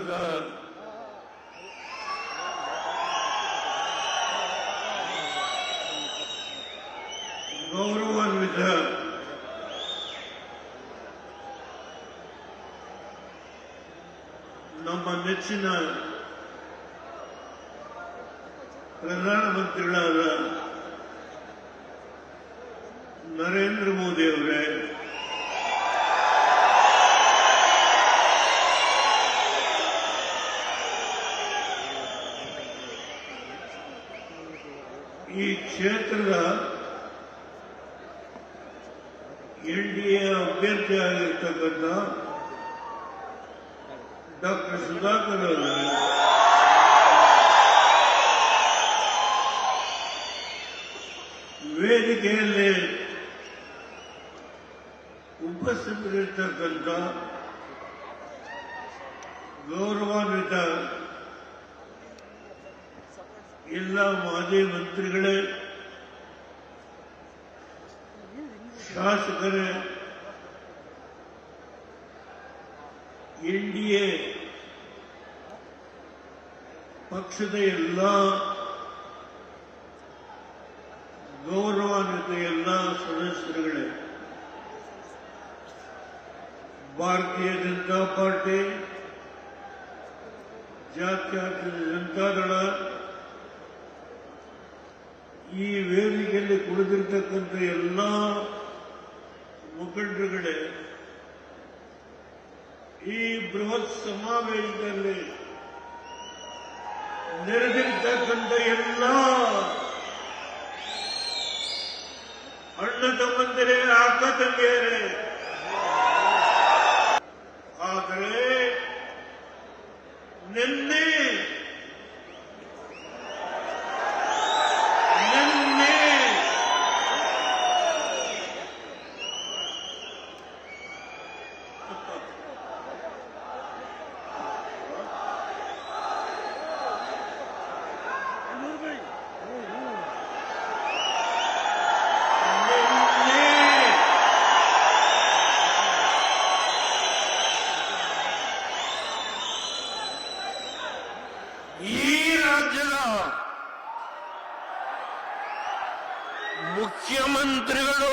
ರಾಷ್ಟ್ರದ ಗೌರವಾನ್ವಿತ ನಮ್ಮ ನೆಚ್ಚಿನ ಪ್ರಧಾನಮಂತ್ರಿಗಳಾದ ನರೇಂದ್ರ ಮೋದಿ ಅವರೇ ಈ ಕ್ಷೇತ್ರದ ಎನ್ ಡಿ ಎ ಅಭ್ಯರ್ಥಿ ಆಗಿರ್ತಕ್ಕಂಥ ಡಾಕ್ಟರ್ ಸುಧಾಕರ್ ಅವರು. ವೇದಿಕೆಯಲ್ಲಿ ಉಪಸ್ಥಿತರಿರ್ತಕ್ಕಂಥ ಗೌರವಾನ್ವಿತ ಎಲ್ಲ ಮಾಜಿ ಮಂತ್ರಿಗಳೇ ಶಾಸಕರೇ ಎನ್ ಡಿ ಎ ಪಕ್ಷದ ಎಲ್ಲ ಗೌರವಾನ್ವಿತ ಎಲ್ಲ ಸದಸ್ಯರುಗಳೇ, ಭಾರತೀಯ ಜನತಾ ಪಾರ್ಟಿ, ಜಾತ್ಯತೀತ ಜನತಾದಳ ಈ ವೇದಿಕೆಯಲ್ಲಿ ಕುಳಿತಿರ್ತಕ್ಕಂಥ ಎಲ್ಲ ಮುಖಂಡರುಗಳೇ ಈ ಬೃಹತ್ ಸಮಾವೇಶದಲ್ಲಿ ನೆರೆದಿರ್ತಕ್ಕಂಥ ಎಲ್ಲ ಅಣ್ಣ ತಮ್ಮಂದಿರೇ ಅಕ್ಕ ತಂಗಿಯರೇ. ಆದರೆ ನಿನ್ನೆ ನಿನ್ನೆ ನಿನ್ನೆ ಈ ರಾಜ್ಯದ ಮುಖ್ಯಮಂತ್ರಿಗಳು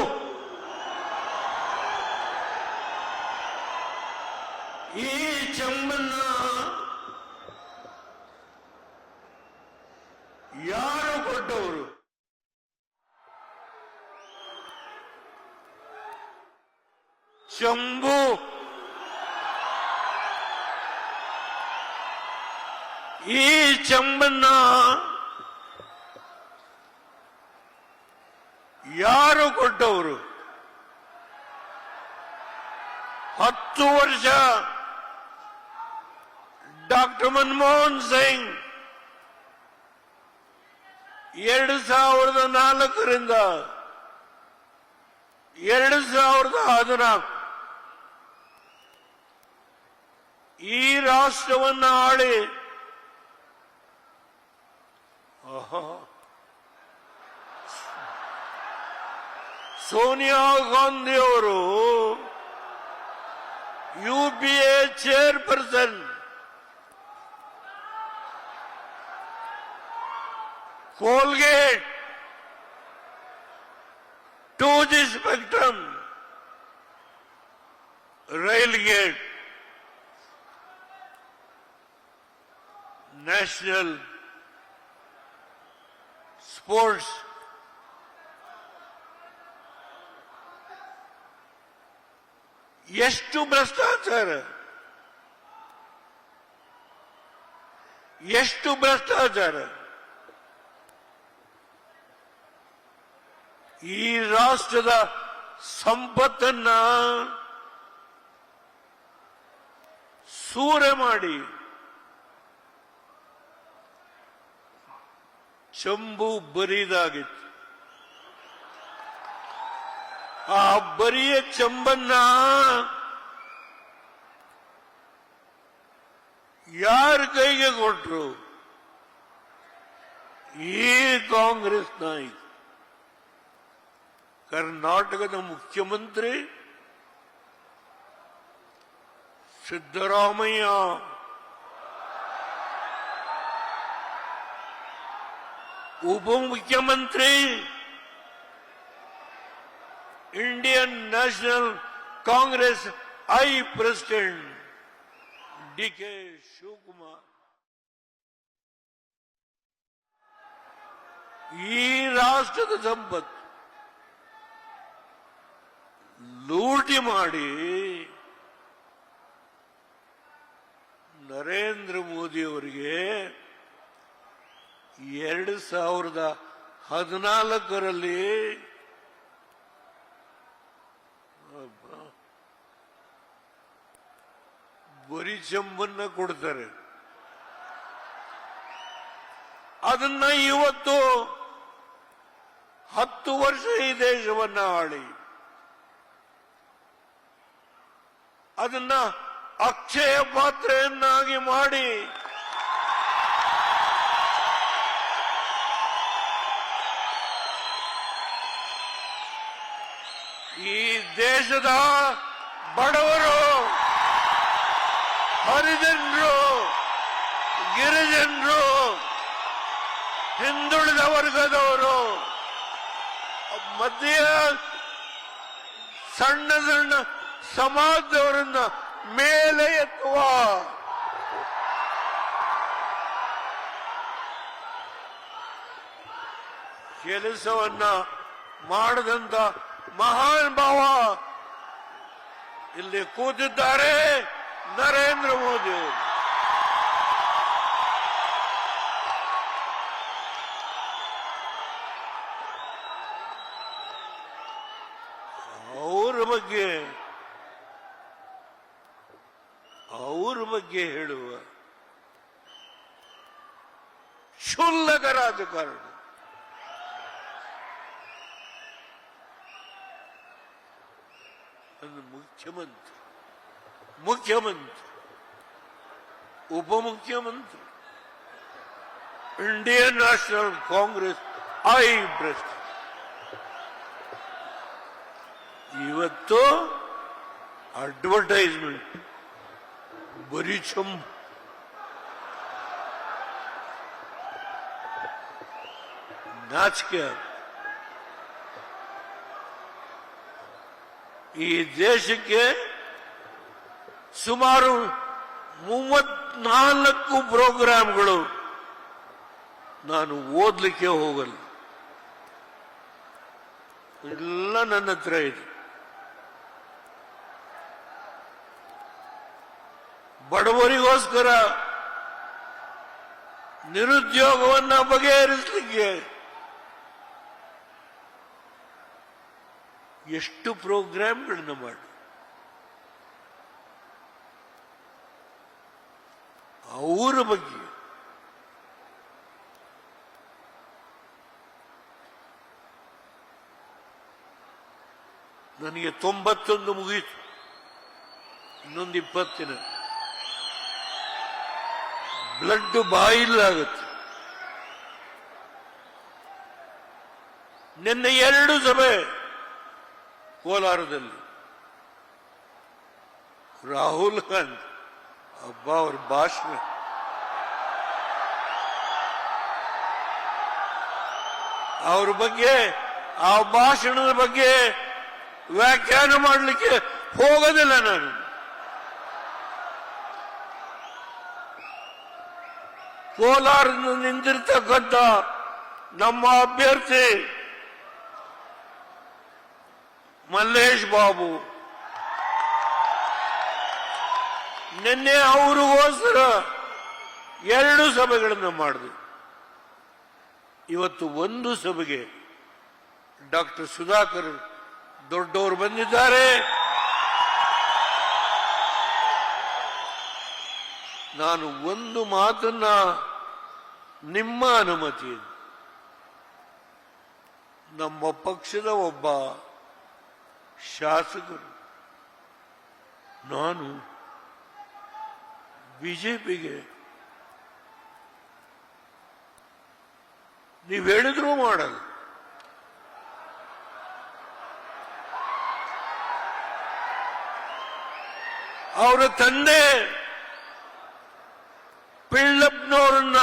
ಚಂಬು ಈ ಚಂಬನ್ನ ಯಾರು ಕೊಟ್ಟವರು ಚಂಬು ಈ ಚಂಬನ್ನ ಕೊಟ್ಟವರು ಹತ್ತು ವರ್ಷ ಡಾಕ್ಟರ್ ಮನಮೋಹನ್ ಸಿಂಗ್ ಎರಡು ಸಾವಿರದ ನಾಲ್ಕರಿಂದ ಎರಡು ಸಾವಿರದ ಹದಿನಾಲ್ಕು ಈ ರಾಷ್ಟ್ರವನ್ನ ಆಳಿ ಆಹಾ. ಸೋನಿಯಾ ಗಾಂಧಿ ಅವರು U P A chairperson Coalgate to the spectrum. Railgate, National Sports ಎಷ್ಟು ಭ್ರಷ್ಟಾಚಾರ? ಎಷ್ಟು ಭ್ರಷ್ಟಾಚಾರ? ಈ ರಾಷ್ಟ್ರದ ಸಂಪತ್ತನ್ನ ಸೂರೆ ಮಾಡಿ ಚಂಬು ಬರಿದಾಗಿತ್ತು. ಆ ಬರಿಯ ಚಂಬನ್ನ ಯಾರ ಕೈಗೆ ಕೊಟ್ರು ಈ ಕಾಂಗ್ರೆಸ್ ನಾಯಕ ಕರ್ನಾಟಕದ ಮುಖ್ಯಮಂತ್ರಿ ಸಿದ್ದರಾಮಯ್ಯ ಉಪಮುಖ್ಯಮಂತ್ರಿ Indian National Congress I president D K Shivakumar ಈ ರಾಷ್ಟ್ರದ ಸಂಪತ್ತು ಲೂಟಿ ಮಾಡಿ ನರೇಂದ್ರ ಮೋದಿ ಅವರಿಗೆ ಎರಡು ಸಾವಿರದ ಹದಿನಾಲ್ಕರಲ್ಲಿ ಬರಿ ಚೆಂಬನ್ನ ಕೊಡ್ತಾರೆ. ಅದನ್ನ ಇವತ್ತು ಹತ್ತು ವರ್ಷ ಈ ದೇಶವನ್ನ ಆಳಿ. ಅದನ್ನ ಅಕ್ಷಯ ಪಾತ್ರೆಯನ್ನಾಗಿ ಮಾಡಿ ಈ ದೇಶದ ಬಡವರು, ಹರಿಜನರು, ಗಿರಿಜನರು, ಹಿಂದುಳಿದ ವರ್ಗದವರು, ಮಧ್ಯ ಸಣ್ಣ ಸಣ್ಣ ಸಮಾಜದವರನ್ನ ಮೇಲೆ ಎತ್ತುವ ಕೆಲಸವನ್ನ ಮಾಡದಂತ ಮಹಾನ್ ಭಾವ ಇಲ್ಲಿ ಕೂತಿದ್ದಾರೆ ನರೇಂದ್ರ ಮೋದಿ ಅವರು. ಅವರ ಬಗ್ಗೆ ಅವ್ರ ಬಗ್ಗೆ ಹೇಳುವ ಕ್ಷುಲ್ಲಕ ರಾಜಕಾರಣ. ಒಂದು ಮುಖ್ಯಮಂತ್ರಿ ಮುಖ್ಯಮಂತ್ರಿ ಉಪಮುಖ್ಯಮಂತ್ರಿ Indian National Congress I president ಇವತ್ತು ಅಡ್ವರ್ಟೈಸ್ಮೆಂಟ್ ಬರೀ ಚಂಬು ನಾಚಿಕೆ ಈ ದೇಶಕ್ಕೆ ಸುಮಾರು ಮೂವತ್ನಾಲ್ಕು ಪ್ರೋಗ್ರಾಂಗಳು ನಾನು ಓದ್ಲಿಕ್ಕೆ ಹೋಗಲ್ಲ. ಎಲ್ಲ ನನ್ನ ಹತ್ರ ಇದೆ. ಬಡವರಿಗೋಸ್ಕರ ನಿರುದ್ಯೋಗವನ್ನು ಬಗೆಹರಿಸಲಿಕ್ಕೆ ಎಷ್ಟು ಪ್ರೋಗ್ರಾಮ್ಗಳನ್ನು ಮಾಡು. ಅವರ ಬಗ್ಗೆ. ನನಗೆ ತೊಂಬತ್ತೊಂದು ಮುಗಿಯಿತು ಇನ್ನೊಂದು ಇಪ್ಪತ್ತಿನ. ಬ್ಲಡ್ ಬಾಯಿಲಾಗುತ್ತೆ ನಿನ್ನೆ ಎರಡು ಸಭೆ. ಕೋಲಾರದಲ್ಲಿ. ರಾಹುಲ್ ಗಾಂಧಿ, ಹಬ್ಬ ಅವ್ರ ಭಾಷಣ. ಅವ್ರ ಬಗ್ಗೆ, ಆ ಭಾಷಣದ ಬಗ್ಗೆ ವ್ಯಾಖ್ಯಾನ ಮಾಡಲಿಕ್ಕೆ ಹೋಗೋದಿಲ್ಲ ನಾನು. ಕೋಲಾರದಿಂದ ನಿಂತಿರ್ತಕ್ಕಂಥ ನಮ್ಮ ಅಭ್ಯರ್ಥಿ ಮಲ್ಲೇಶ್ ಬಾಬು. ನಿನ್ನೆ ಅವ್ರಿಗೋಸ್ಕರ ಎರಡು ಸಭೆಗಳನ್ನು ಮಾಡಿದೆ. ಇವತ್ತು ಒಂದು ಸಭೆಗೆ ಡಾಕ್ಟರ್ ಸುಧಾಕರ್ ದೊಡ್ಡವರು ಬಂದಿದ್ದಾರೆ. ನಾನು ಒಂದು ಮಾತನ್ನ ನಿಮ್ಮ ಅನುಮತಿ. ನಮ್ಮ ಪಕ್ಷದ ಒಬ್ಬ ಶಾಸಕರು ನಾನು ಬಿಜೆಪಿಗೆ ನೀವು ಹೇಳಿದ್ರೂ ಮಾಡಲ್ಲ. ಅವರ ತಂದೆ ಪಿಳ್ಳಪ್ಪನವ್ರನ್ನ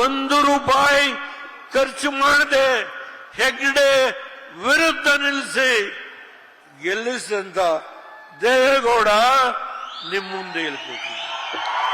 ಒಂದು ರೂಪಾಯಿ ಖರ್ಚು ಮಾಡದೆ ಹೆಗ್ಡೆ ವಿರುದ್ಧ ನಿಲ್ಲಿಸಿ ಗೆಲ್ಲಿಸಿದಂತ ದೇವೇಗೌಡ ನಿಮ್ಮ ಮುಂದೆ ಹೇಳ್ಬೇಕು